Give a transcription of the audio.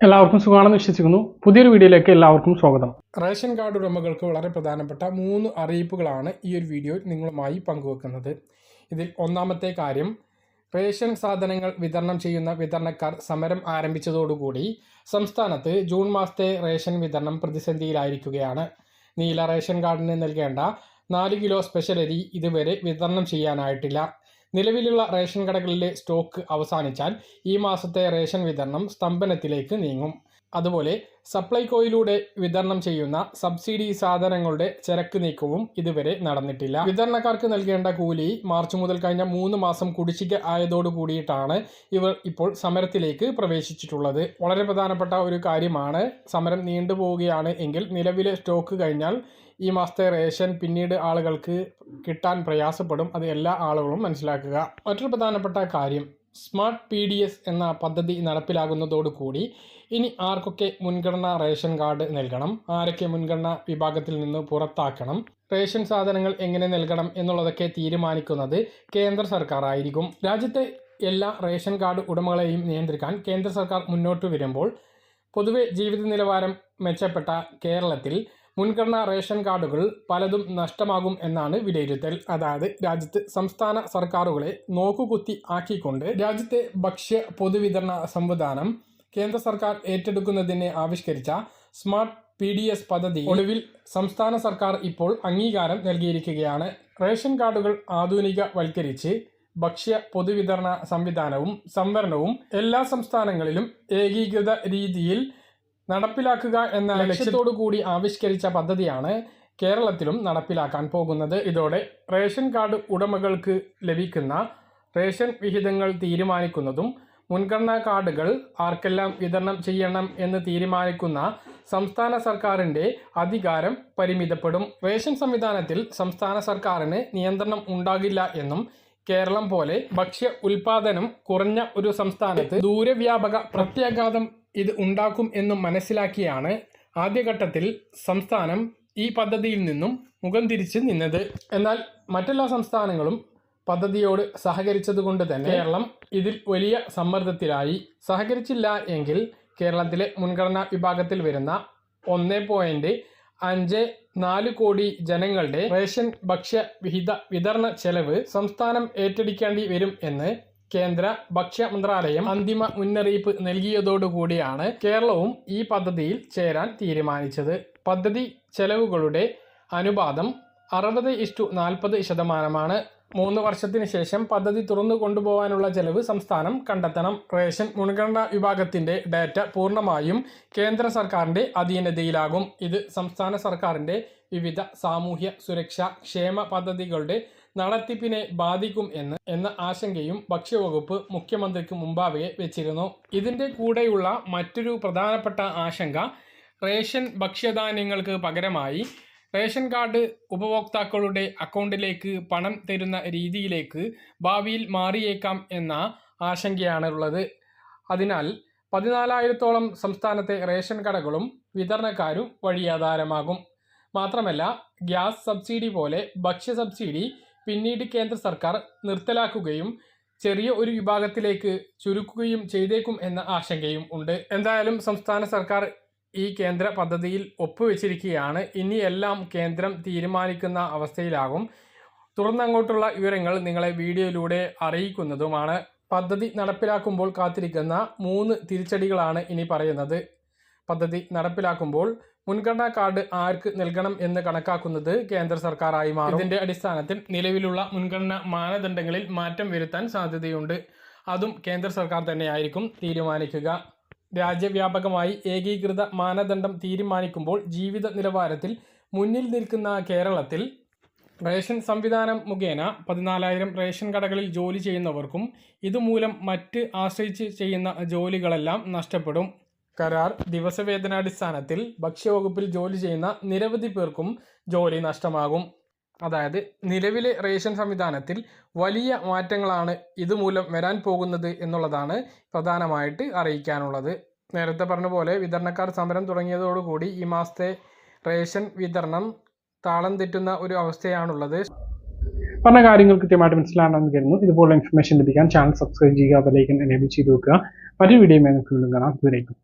എല്ലാവർക്കും സുഖമാണെന്ന് വിശ്വസിക്കുന്നു. പുതിയൊരു വീഡിയോയിലേക്ക് എല്ലാവർക്കും സ്വാഗതം. റേഷൻ കാർഡ് ഉടമകൾക്ക് വളരെ പ്രധാനപ്പെട്ട മൂന്ന് അറിയിപ്പുകളാണ് ഈ ഒരു വീഡിയോയിൽ നിങ്ങളുമായി പങ്കുവെക്കുന്നത്. ഇതിൽ ഒന്നാമത്തെ കാര്യം റേഷൻ സാധനങ്ങൾ വിതരണം ചെയ്യുന്ന വിതരണക്കാർ സമരം ആരംഭിച്ചതോടുകൂടി സംസ്ഥാനത്ത് ജൂൺ മാസത്തെ റേഷൻ വിതരണം പ്രതിസന്ധിയിലായിരിക്കുകയാണ്. നീല റേഷൻ കാർഡിന് നൽകേണ്ട നാല് കിലോ സ്പെഷ്യൽ അരി ഇതുവരെ വിതരണം ചെയ്യാനായിട്ടില്ല. നിലവിലുള്ള റേഷൻ കടകളിലെ സ്റ്റോക്ക് അവസാനിച്ചാൽ ഈ മാസത്തെ റേഷൻ വിതരണം സ്തംഭനത്തിലേക്ക് നീങ്ങും. അതുപോലെ സപ്ലൈകോയിലൂടെ വിതരണം ചെയ്യുന്ന സബ്സിഡി സാധനങ്ങളുടെ ചരക്ക് നീക്കവും ഇതുവരെ നടന്നിട്ടില്ല. വിതരണക്കാർക്ക് നൽകേണ്ട കൂലി മാർച്ച് മുതൽ കഴിഞ്ഞ മൂന്ന് മാസം കുടിശ്ശിക ആയതോടു കൂടിയിട്ടാണ് ഇവർ ഇപ്പോൾ സമരത്തിലേക്ക് പ്രവേശിച്ചിട്ടുള്ളത്. വളരെ പ്രധാനപ്പെട്ട ഒരു കാര്യമാണ് സമരം നീണ്ടുപോവുകയാണ് എങ്കിൽ നിലവിലെ സ്റ്റോക്ക് കഴിഞ്ഞാൽ ഈ മാസത്തെ റേഷൻ പിന്നീട് ആളുകൾക്ക് കിട്ടാൻ പ്രയാസപ്പെടും. അത് എല്ലാ ആളുകളും മനസ്സിലാക്കുക. മറ്റൊരു പ്രധാനപ്പെട്ട കാര്യം സ്മാർട്ട് പി ഡി എസ് എന്ന പദ്ധതി നടപ്പിലാകുന്നതോടുകൂടി ഇനി ആർക്കൊക്കെ മുൻഗണനാ റേഷൻ കാർഡ് നൽകണം? ആരൊക്കെ മുൻഗണനാ വിഭാഗത്തിൽ നിന്ന് പുറത്താക്കണം? റേഷൻ സാധനങ്ങൾ എങ്ങനെ നൽകണം എന്നുള്ളതൊക്കെ തീരുമാനിക്കുന്നത് കേന്ദ്ര സർക്കാർ ആയിരിക്കും രാജ്യത്തെ എല്ലാ റേഷൻ കാർഡ് ഉടമകളെയും നിയന്ത്രിക്കാൻ കേന്ദ്ര സർക്കാർ മുന്നോട്ട് വരുമ്പോൾ പൊതുവെ ജീവിത നിലവാരം മെച്ചപ്പെട്ട കേരളത്തിൽ മുൻഗണനാ റേഷൻ കാർഡുകൾ പലതും നഷ്ടമാകും എന്നാണ് വിലയിരുത്തൽ. അതായത് രാജ്യത്ത് സംസ്ഥാന സർക്കാരുകളെ നോക്കുകുത്തി ആക്കിക്കൊണ്ട് രാജ്യത്തെ ഭക്ഷ്യ പൊതുവിതരണ സംവിധാനം കേന്ദ്ര സർക്കാർ ഏറ്റെടുക്കുന്നതിനെ ആവിഷ്കരിച്ച സ്മാർട്ട് പി ഡി എസ് പദ്ധതി ഒടുവിൽ സംസ്ഥാന സർക്കാർ ഇപ്പോൾ അംഗീകാരം നൽകിയിരിക്കുകയാണ്. റേഷൻ കാർഡുകൾ ആധുനികവൽക്കരിച്ച് ഭക്ഷ്യ പൊതുവിതരണ സംവിധാനവും സംവരണവും എല്ലാ സംസ്ഥാനങ്ങളിലും ഏകീകൃത രീതിയിൽ നടപ്പിലാക്കുക എന്ന ലക്ഷ്യത്തോടു കൂടി ആവിഷ്കരിച്ച പദ്ധതിയാണ് കേരളത്തിലും നടപ്പിലാക്കാൻ പോകുന്നത്. ഇതോടെ റേഷൻ കാർഡ് ഉടമകൾക്ക് ലഭിക്കുന്ന റേഷൻ വിഹിതങ്ങൾ തീരുമാനിക്കുന്നതും മുൻഗണനാ കാർഡുകൾ ആർക്കെല്ലാം വിതരണം ചെയ്യണം എന്ന് തീരുമാനിക്കുന്ന സംസ്ഥാന സർക്കാരിന്റെ അധികാരം പരിമിതപ്പെടും. റേഷൻ സംവിധാനത്തിൽ സംസ്ഥാന സർക്കാരിന് നിയന്ത്രണം ഉണ്ടാകില്ല എന്നും കേരളം പോലെ ഭക്ഷ്യ ഉൽപാദനം കുറഞ്ഞ ഒരു സംസ്ഥാനത്ത് ദൂരവ്യാപക പ്രത്യാഘാതം ഇത് ഉണ്ടാക്കും എന്നും മനസ്സിലാക്കിയാണ് ആദ്യഘട്ടത്തിൽ സംസ്ഥാനം ഈ പദ്ധതിയിൽ നിന്നും മുഖം തിരിച്ച് നിന്നത്. എന്നാൽ മറ്റെല്ലാ സംസ്ഥാനങ്ങളും പദ്ധതിയോട് സഹകരിച്ചതുകൊണ്ട് തന്നെ കേരളം ഇതിൽ വലിയ സമ്മർദ്ദത്തിലായി. സഹകരിച്ചില്ല എങ്കിൽ കേരളത്തിലെ മുൻഗണനാ വിഭാഗത്തിൽ വരുന്ന ഒന്ന് പോയിന്റ് അഞ്ച് നാല് കോടി ജനങ്ങളുടെ റേഷൻ ഭക്ഷ്യ വിഹിത വിതരണ ചെലവ് സംസ്ഥാനം ഏറ്റെടുക്കേണ്ടി വരും എന്ന് കേന്ദ്ര ഭക്ഷ്യ മന്ത്രാലയം അന്തിമ മുന്നറിയിപ്പ് നൽകിയതോടുകൂടിയാണ് കേരളവും ഈ പദ്ധതിയിൽ ചേരാൻ തീരുമാനിച്ചത്. പദ്ധതി ചെലവുകളുടെ അനുപാതം അറുപത് ഇഷ്ടു നാൽപ്പത് ശതമാനമാണ്. മൂന്ന് വർഷത്തിന് ശേഷം പദ്ധതി തുറന്നു കൊണ്ടുപോകാനുള്ള ചെലവ് സംസ്ഥാനം കണ്ടെത്തണം. റേഷൻ മുൻഗണനാ വിഭാഗത്തിന്റെ ഡാറ്റ പൂർണമായും കേന്ദ്ര സർക്കാരിന്റെ അധീനതയിലാകും. ഇത് സംസ്ഥാന സർക്കാരിന്റെ വിവിധ സാമൂഹ്യ സുരക്ഷാ ക്ഷേമ പദ്ധതികളുടെ നടത്തിപ്പിനെ ബാധിക്കും എന്ന് എന്ന ആശങ്കയും ഭക്ഷ്യവകുപ്പ് മുഖ്യമന്ത്രിക്ക് മുമ്പാകെ വെച്ചിരുന്നു. ഇതിന്റെ കൂടെയുള്ള മറ്റൊരു പ്രധാനപ്പെട്ട ആശങ്ക റേഷൻ ഭക്ഷ്യധാന്യങ്ങൾക്ക് പകരമായി റേഷൻ കാർഡ് ഉപഭോക്താക്കളുടെ അക്കൗണ്ടിലേക്ക് പണം തരുന്ന രീതിയിലേക്ക് ഭാവിയിൽ മാറിയേക്കാം എന്ന ആശങ്കയാണുള്ളത്. അതിനാൽ പതിനാലായിരത്തോളം സംസ്ഥാനത്തെ റേഷൻ കടകളും വിതരണക്കാരും വഴിയാധാരമാകും മാത്രമല്ല ഗ്യാസ് സബ്സിഡി പോലെ ഭക്ഷ്യ സബ്സിഡി പിന്നീട് കേന്ദ്ര സർക്കാർ നിർത്തലാക്കുകയും ചെറിയ ഒരു വിഭാഗത്തിലേക്ക് ചുരുക്കുകയും ചെയ്തേക്കും എന്ന ആശങ്കയും ഉണ്ട്. എന്തായാലും സംസ്ഥാന സർക്കാർ ഈ കേന്ദ്ര പദ്ധതിയിൽ ഒപ്പുവെച്ചിരിക്കുകയാണ്. ഇനി എല്ലാം കേന്ദ്രം തീരുമാനിക്കുന്ന അവസ്ഥയിലാകും. തുടർന്നങ്ങോട്ടുള്ള വിവരങ്ങൾ നിങ്ങളെ വീഡിയോയിലൂടെ അറിയിക്കുന്നതുമാണ്. പദ്ധതി നടപ്പിലാക്കുമ്പോൾ കാത്തിരിക്കുന്ന മൂന്ന് തിരിച്ചടികളാണ് ഇനി പറയുന്നത്. പദ്ധതി നടപ്പിലാക്കുമ്പോൾ മുൻഗണനാ കാർഡ് ആർക്ക് നൽകണം എന്ന് കണക്കാക്കുന്നത് കേന്ദ്ര സർക്കാരായി മാറും. ഇതിന്റെ അടിസ്ഥാനത്തിൽ നിലവിലുള്ള മുൻഗണനാ മാനദണ്ഡങ്ങളിൽ മാറ്റം വരുത്താൻ സാധ്യതയുണ്ട്. അതും കേന്ദ്ര സർക്കാർ തന്നെയായിരിക്കും തീരുമാനിക്കുക. രാജ്യവ്യാപകമായി ഏകീകൃത മാനദണ്ഡം തീരുമാനിക്കുമ്പോൾ ജീവിത നിലവാരത്തിൽ മുന്നിൽ നിൽക്കുന്ന കേരളത്തിൽ റേഷൻ സംവിധാനം മുഖേന പതിനാലായിരം റേഷൻ കടകളിൽ ജോലി ചെയ്യുന്നവർക്കും ഇതുമൂലം മറ്റ് ആശ്രയിച്ച് ചെയ്യുന്ന ജോലികളെല്ലാം നഷ്ടപ്പെടും. കരാർ ദിവസവേതനാടിസ്ഥാനത്തിൽ ഭക്ഷ്യവകുപ്പിൽ ജോലി ചെയ്യുന്ന നിരവധി പേർക്കും ജോലി നഷ്ടമാകും. അതായത് നിലവിലെ റേഷൻ സംവിധാനത്തിൽ വലിയ മാറ്റങ്ങളാണ് ഇതുമൂലം വരാൻ പോകുന്നത് എന്നുള്ളതാണ് പ്രധാനമായിട്ട് അറിയിക്കാനുള്ളത്. നേരത്തെ പറഞ്ഞ പോലെ വിതരണക്കാർ സമരം തുടങ്ങിയതോടുകൂടി ഈ മാസത്തെ റേഷൻ വിതരണം താളം തെറ്റുന്ന ഒരു അവസ്ഥയാണുള്ളത്. പറഞ്ഞ കാര്യങ്ങൾ കൃത്യമായിട്ട് മനസ്സിലാണെന്ന് കരുതുന്നു. ഇതുപോലെ ഇൻഫർമേഷൻ ലഭിക്കാൻ ചാനൽ സബ്സ്ക്രൈബ് ചെയ്യുക അതിലേക്ക് എനേബിൾ ചെയ്ത് വെക്കുക. മറ്റൊരു വീഡിയോ നമുക്ക് വീണ്ടും കാണാം. ഇതുവരേക്കും